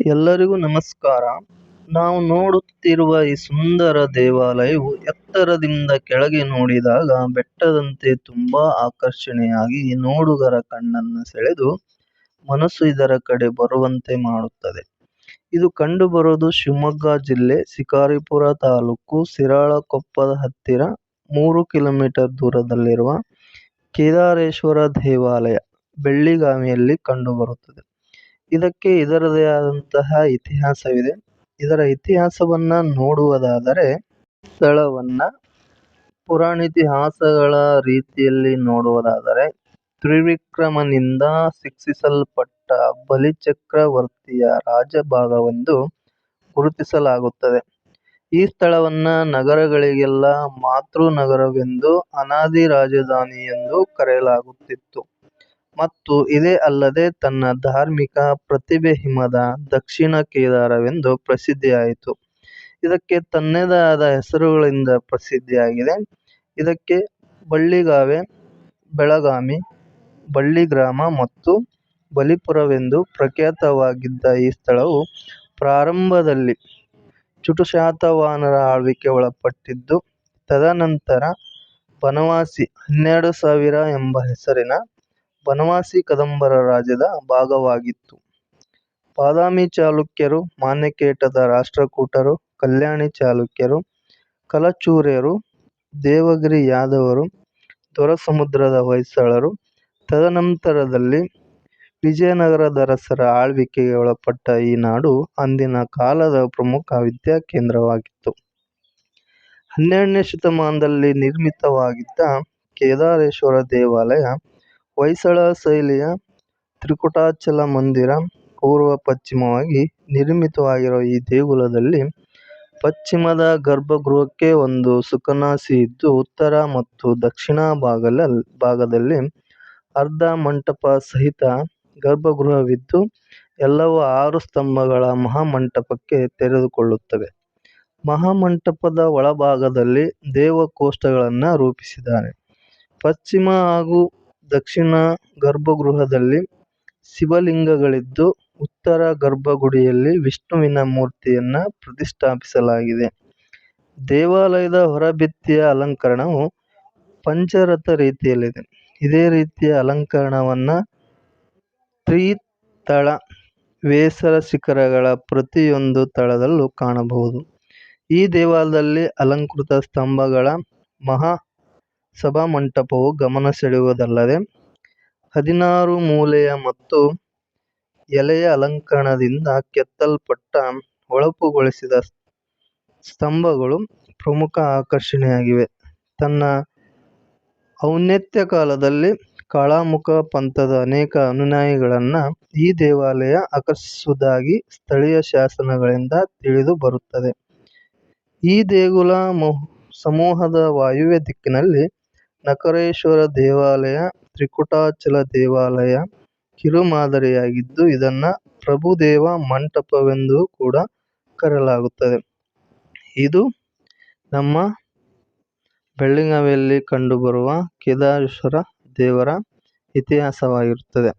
ಎಲ್ಲರಿಗೂ ನಮಸ್ಕಾರ ನಾವು ನೋಡುತ್ತಿರುವ ಈ ಸುಂದರ ದೇವಾಲಯವು ಎತ್ತರದಿಂದ ಕೆಳಗೆ ನೋಡಿದಾಗ ಬೆಟ್ಟದಂತೆ ತುಂಬಾ ಆಕರ್ಷಣೆಯಾಗಿ ನೋಡುಗರ ಕಣ್ಣನ್ನು ಸೆಳೆದು ಮನಸ್ಸು ಇದರ ಕಡೆ ಬರುವಂತೆ ಮಾಡುತ್ತದೆ. ಇದು ಕಂಡುಬರುವುದು ಶಿವಮೊಗ್ಗ ಜಿಲ್ಲೆ ಶಿಕಾರಿಪುರ ತಾಲೂಕು ಶಿರಾಳಕೊಪ್ಪದ ಹತ್ತಿರ ಮೂರು ಕಿಲೋಮೀಟರ್ ದೂರದಲ್ಲಿರುವ ಕೇದಾರೇಶ್ವರ ದೇವಾಲಯ ಬೆಳ್ಳಿಗಾವಿಯಲ್ಲಿ ಕಂಡುಬರುತ್ತದೆ. ಇದಕ್ಕೆ ಇದರದೇ ಆದಂತಹ ಇತಿಹಾಸವಿದೆ. ಇದರ ಇತಿಹಾಸವನ್ನು ನೋಡುವುದಾದರೆ ಸ್ಥಳವನ್ನು ಪುರಾಣಿತಿಹಾಸಗಳ ರೀತಿಯಲ್ಲಿ ನೋಡುವುದಾದರೆ ತ್ರಿವಿಕ್ರಮನಿಂದ ಶಿಕ್ಷಿಸಲ್ಪಟ್ಟ ಬಲಿಚಕ್ರವರ್ತಿಯ ರಾಜಭಾಗವೆಂದು ಗುರುತಿಸಲಾಗುತ್ತದೆ. ಈ ಸ್ಥಳವನ್ನ ನಗರಗಳಿಗೆಲ್ಲ ಮಾತೃ ನಗರವೆಂದು ಅನಾದಿ ರಾಜಧಾನಿ ಎಂದು ಕರೆಯಲಾಗುತ್ತಿತ್ತು ಮತ್ತು ಇದೇ ಅಲ್ಲದೆ ತನ್ನ ಧಾರ್ಮಿಕ ಪ್ರತಿಭೆ ಹಿಮದ ದಕ್ಷಿಣ ಕೇದಾರವೆಂದು ಪ್ರಸಿದ್ಧಿಯಾಯಿತು. ಇದಕ್ಕೆ ತನ್ನದೇ ಆದ ಹೆಸರುಗಳಿಂದ ಪ್ರಸಿದ್ಧಿಯಾಗಿದೆ. ಇದಕ್ಕೆ ಬಳ್ಳಿಗಾವೆ, ಬೆಳಗಾಮಿ ಬಳ್ಳಿ ಗ್ರಾಮ ಮತ್ತು ಬಲಿಪುರವೆಂದು ಪ್ರಖ್ಯಾತವಾಗಿದ್ದ ಈ ಸ್ಥಳವು ಪ್ರಾರಂಭದಲ್ಲಿ ಚುಟುಶಾತವಾಹನರ ಆಳ್ವಿಕೆ ಒಳಪಟ್ಟಿದ್ದು ತದನಂತರ ಬನವಾಸಿ ಹನ್ನೆರಡು ಸಾವಿರ ಎಂಬ ಹೆಸರಿನ ಬನವಾಸಿ ಕದಂಬರ ರಾಜ್ಯದ ಭಾಗವಾಗಿತ್ತು. ಬಾದಾಮಿ ಚಾಲುಕ್ಯರು, ಮಾನ್ಯಕೇಟದ ರಾಷ್ಟ್ರಕೂಟರು, ಕಲ್ಯಾಣಿ ಚಾಲುಕ್ಯರು, ಕಲಚೂರ್ಯರು, ದೇವಗಿರಿ ಯಾದವರು, ದೊರಸಮುದ್ರದ ಹೊಯ್ಸಳರು, ತದನಂತರದಲ್ಲಿ ವಿಜಯನಗರದರಸರ ಆಳ್ವಿಕೆಗೆ ಒಳಪಟ್ಟ ಈ ನಾಡು ಅಂದಿನ ಕಾಲದ ಪ್ರಮುಖ ವಿದ್ಯಾಕೇಂದ್ರವಾಗಿತ್ತು. ಹನ್ನೆರಡನೇ ಶತಮಾನದಲ್ಲಿ ನಿರ್ಮಿತವಾಗಿದ್ದ ಕೇದಾರೇಶ್ವರ ದೇವಾಲಯ ಹೊಯ್ಸಳ ಶೈಲಿಯ ತ್ರಿಕುಟಾಚಲ ಮಂದಿರ. ಪೂರ್ವ-ಪಶ್ಚಿಮವಾಗಿ ನಿರ್ಮಿತವಾಗಿರುವ ಈ ದೇಗುಲದಲ್ಲಿ ಪಶ್ಚಿಮದ ಗರ್ಭಗೃಹಕ್ಕೆ ಒಂದು ಸುಖನಾಸಿ ಇದ್ದು, ಉತ್ತರ ಮತ್ತು ದಕ್ಷಿಣ ಭಾಗದಲ್ಲಿ ಅರ್ಧ ಮಂಟಪ ಸಹಿತ ಗರ್ಭಗೃಹವಿದ್ದು, ಎಲ್ಲವೂ ಆರು ಸ್ತಂಭಗಳ ಮಹಾಮಂಟಪಕ್ಕೆ ತೆರೆದುಕೊಳ್ಳುತ್ತವೆ. ಮಹಾಮಂಟಪದ ಒಳಭಾಗದಲ್ಲಿ ದೇವಕೋಷ್ಠಗಳನ್ನು ರೂಪಿಸಿದ್ದಾರೆ. ಪಶ್ಚಿಮ ಹಾಗೂ ದಕ್ಷಿಣ ಗರ್ಭಗೃಹದಲ್ಲಿ ಶಿವಲಿಂಗಗಳಿದ್ದು ಉತ್ತರ ಗರ್ಭಗುಡಿಯಲ್ಲಿ ವಿಷ್ಣುವಿನ ಮೂರ್ತಿಯನ್ನ ಪ್ರತಿಷ್ಠಾಪಿಸಲಾಗಿದೆ. ದೇವಾಲಯದ ಹೊರಭಿತ್ತಿಯ ಅಲಂಕರಣವು ಪಂಚರಥ ರೀತಿಯಲ್ಲಿದೆ. ಇದೇ ರೀತಿಯ ಅಲಂಕರಣವನ್ನ ತ್ರಿತಳ ವೇಸರ ಶಿಖರಗಳ ಪ್ರತಿಯೊಂದು ತಳದಲ್ಲೂ ಕಾಣಬಹುದು. ಈ ದೇವಾಲಯದಲ್ಲಿ ಅಲಂಕೃತ ಸ್ತಂಭಗಳ ಮಹಾ ಸಭಾಮಂಟಪವು ಗಮನ ಸೆಳೆಯುವುದಲ್ಲದೆ ಹದಿನಾರು ಮೂಲೆಯ ಮತ್ತು ಎಲೆಯ ಅಲಂಕರಣದಿಂದ ಕೆತ್ತಲ್ಪಟ್ಟ ಹೊಳಪುಗೊಳಿಸಿದ ಸ್ತಂಭಗಳು ಪ್ರಮುಖ ಆಕರ್ಷಣೆಯಾಗಿವೆ. ತನ್ನ ಔನ್ನತ್ಯ ಕಾಲದಲ್ಲಿ ಕಾಳಾಮುಖ ಪಂಥದ ಅನೇಕ ಅನುಯಾಯಿಗಳನ್ನು ಈ ದೇವಾಲಯ ಆಕರ್ಷಿಸುವುದಾಗಿ ಸ್ಥಳೀಯ ಶಾಸನಗಳಿಂದ ತಿಳಿದು ಬರುತ್ತದೆ. ಈ ದೇಗುಲ ಸಮೂಹದ ವಾಯುವ್ಯ ದಿಕ್ಕಿನಲ್ಲಿ ನಕರೇಶ್ವರ ದೇವಾಲಯ, ತ್ರಿಕುಟಾಚಲ ದೇವಾಲಯ ಕಿರುಮಾದರಿಯಾಗಿದ್ದು ಇದನ್ನ ಪ್ರಭುದೇವ ಮಂಟಪವೆಂದು ಕೂಡ ಕರೆಯಲಾಗುತ್ತದೆ. ಇದು ನಮ್ಮ ಬೆಳ್ಳಿಗಾವಿಯಲ್ಲಿ ಕಂಡುಬರುವ ಕೇದಾರೇಶ್ವರ ದೇವರ ಇತಿಹಾಸವಾಗಿರುತ್ತದೆ.